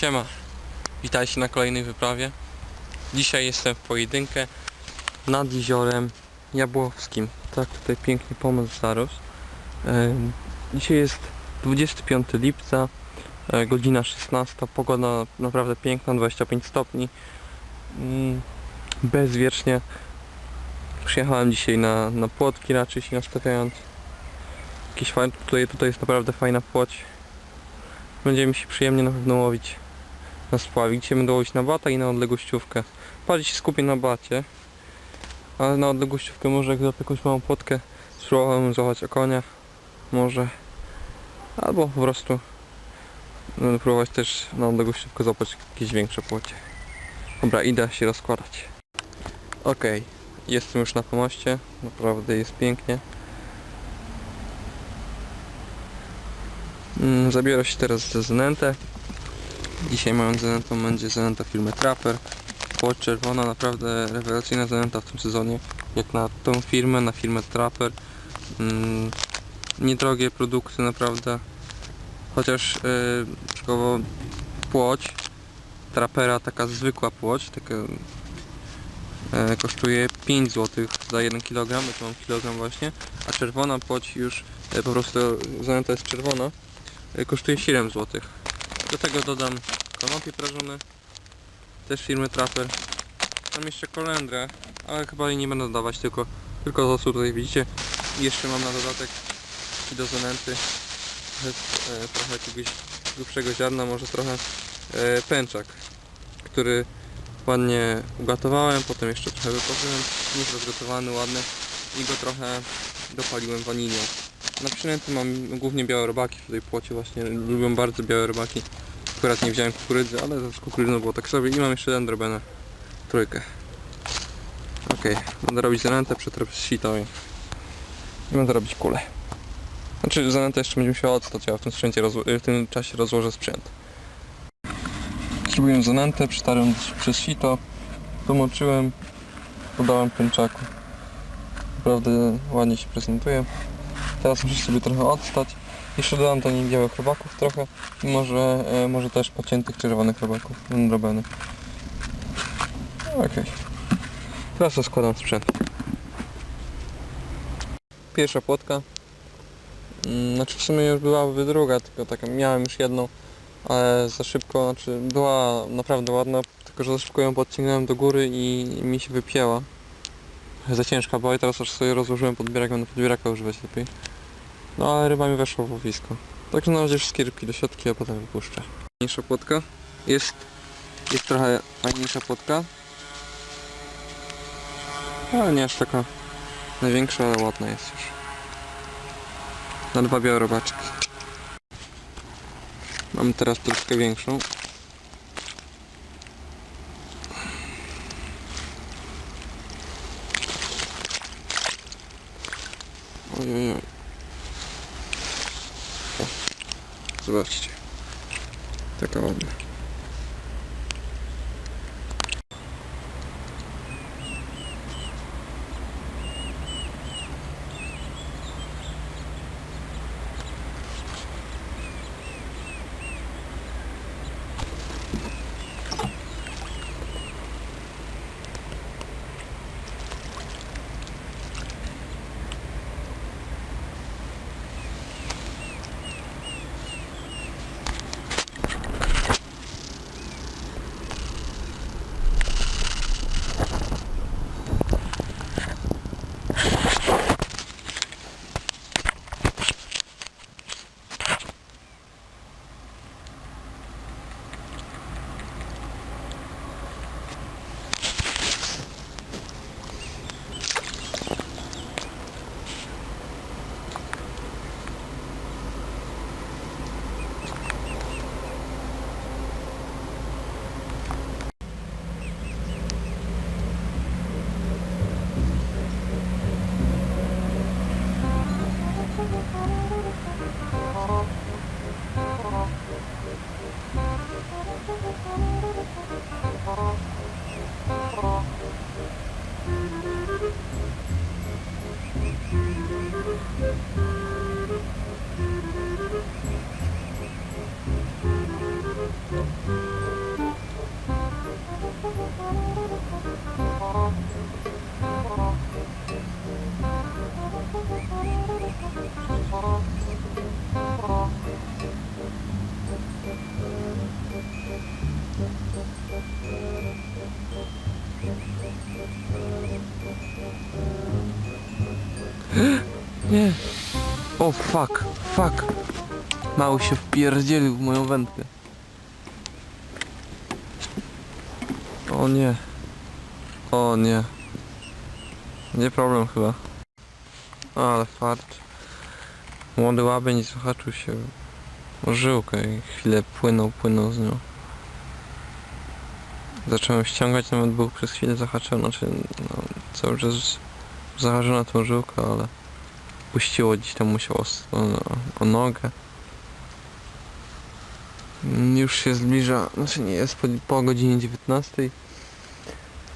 Siema, witajcie na kolejnej wyprawie. Dzisiaj jestem w pojedynkę nad jeziorem Jabłowskim. Tak tutaj pięknie pomoc zarósł. Em, Dzisiaj jest 25 lipca, e, godzina 16. Pogoda naprawdę piękna, 25 stopni. Mm, Bezwiecznie. Przyjechałem dzisiaj na, na płotki raczej się nastawiając. Jakiś fajny, tutaj, tutaj jest naprawdę fajna płoć. Będziemy się przyjemnie na pewno łowić na spławie. Dzisiaj będę łowić na bata i na odległościówkę. Bardziej się skupię na bacie, ale na odległościówkę może jak złapię jakąś małą płotkę, spróbowałem złapać okonia, może, albo po prostu będę próbować też na odległościówkę złapać jakieś większe płocie. Dobra, idę się rozkładać. Okej, jestem już na pomoście, naprawdę jest pięknie. Mm, Zabiorę się teraz za zanętę. Dzisiaj moją zanętą będzie zanęta firmy Trapper. Płot czerwona, naprawdę rewelacyjna zanęta w tym sezonie. Jak na tą firmę, na firmę Trapper. Mm, niedrogie produkty naprawdę. Chociaż yy, płoć Trappera, taka zwykła płoć, taka e, kosztuje 5 zł za 1 kg, bo tu mam kilogram właśnie, a czerwona płoć już e, po prostu zanęta jest czerwona, kosztuje 7 zł. Do tego dodam konopie prażone, też firmy Trapper. Tam jeszcze kolendrę, ale chyba jej nie będę dodawać, tylko, tylko to co tutaj widzicie. I jeszcze mam na dodatek do zanęty trochę, e, trochę jakiegoś grubszego ziarna, może trochę e, pęczak, który ładnie ugotowałem, potem jeszcze trochę wyparzyłem, już rozgotowany, ładny i go trochę dopaliłem wanilią. Na przynęty mam głównie białe robaki w tej płocie właśnie, lubią bardzo białe robaki. Akurat nie wziąłem kukurydzy, ale z kukurydzą było tak sobie i mam jeszcze jeden drobinę, trójkę. Okej, będę robić zanętę, przetrę sito i i będę robić kulę. Znaczy zanętę jeszcze będzie musiała odstać, ja w tym, sprzęcie w tym czasie rozłożę sprzęt. Zrobiłem zanętę, przytarłem przez sito, domoczyłem, dodałem pęczaku. Naprawdę ładnie się prezentuje. Teraz muszę sobie trochę odstać. Jeszcze dodam do niej białych robaków trochę i może, e, może też pociętych czerwonych robaków, drobnych. Okej. Teraz rozkładam sprzęt. Pierwsza płotka. Mm, Znaczy w sumie już byłaby druga, tylko taka miałem już jedną, ale za szybko, znaczy była naprawdę ładna, tylko że za szybko ją podciągnąłem do góry i mi się wypięła. Za ciężka była i teraz już sobie rozłożyłem podbierak, będę podbieraka używać lepiej. No ale ryba mi weszła w łowisko. Także na razie wszystkie rybki do siatki, a potem wypuszczę. Mniejsza płotka. Jest, jest trochę fajniejsza płotka. Ale nie aż taka największa, ale ładna jest już. Na dwa białe robaczki. Mam teraz troszkę większą. Ojej. O, zobaczcie. Taka ładna. Nie. O fuck, fuck. Mały się wpierdzielił w moją wędkę. O nie. O nie. Nie problem chyba. Ale fart. Młody łabień zahaczył się o żyłkę i chwilę płynął, płynął z nią. Zacząłem ściągać, nawet był przez chwilę zahaczony, znaczy no, cały czas zahaczył na tą żyłkę, ale puściło gdzieś tam musiało o, o nogę. Już się zbliża, znaczy nie jest po, po godzinie 19.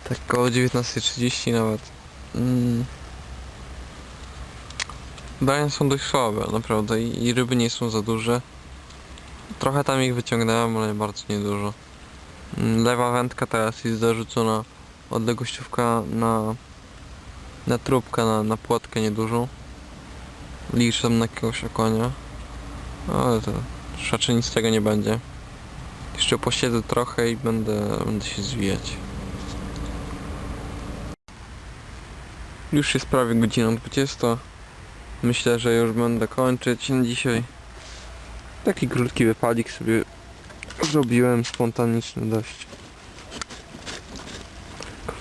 Tak koło 19.30 nawet. Mm. Brania są dość słabe, naprawdę, i, i ryby nie są za duże. Trochę tam ich wyciągnąłem, ale bardzo niedużo. Mm, Lewa wędka teraz jest zarzucona odległościówka na, na trubkę, na, na płotkę niedużą. Liczę na jakiegoś okonia. Ale to raczej nic z tego nie będzie. Jeszcze posiedzę trochę i będę, będę się zwijać. Już jest prawie godzina 20. Myślę, że już będę kończyć na dzisiaj. Taki krótki wypadzik sobie zrobiłem, spontaniczny dość.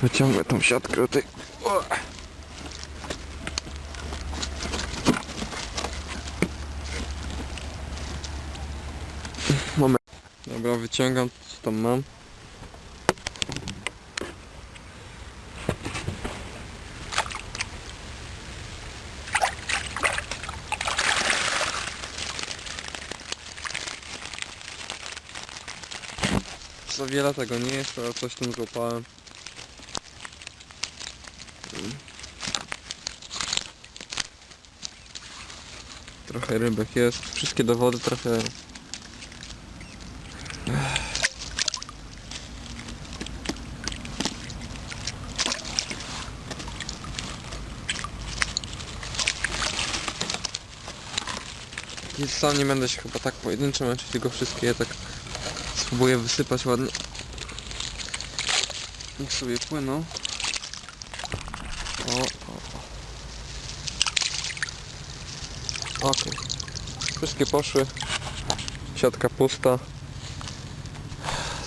Wyciągnę tą siatkę do tej... O! Moment. Dobra, wyciągam co tam mam. Za wiele tego nie jest, ale coś tam złapałem. Trochę rybek jest. Wszystkie dowody trafiają. I sam nie będę się chyba tak pojedynczo męczyć, tylko wszystkie je tak spróbuję wysypać ładnie. Niech sobie płyną. O, o, o. Okej. Wszystkie poszły. Siatka pusta.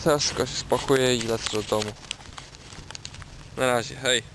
Teraz tylko się spakuję i lecę do domu. Na razie, hej.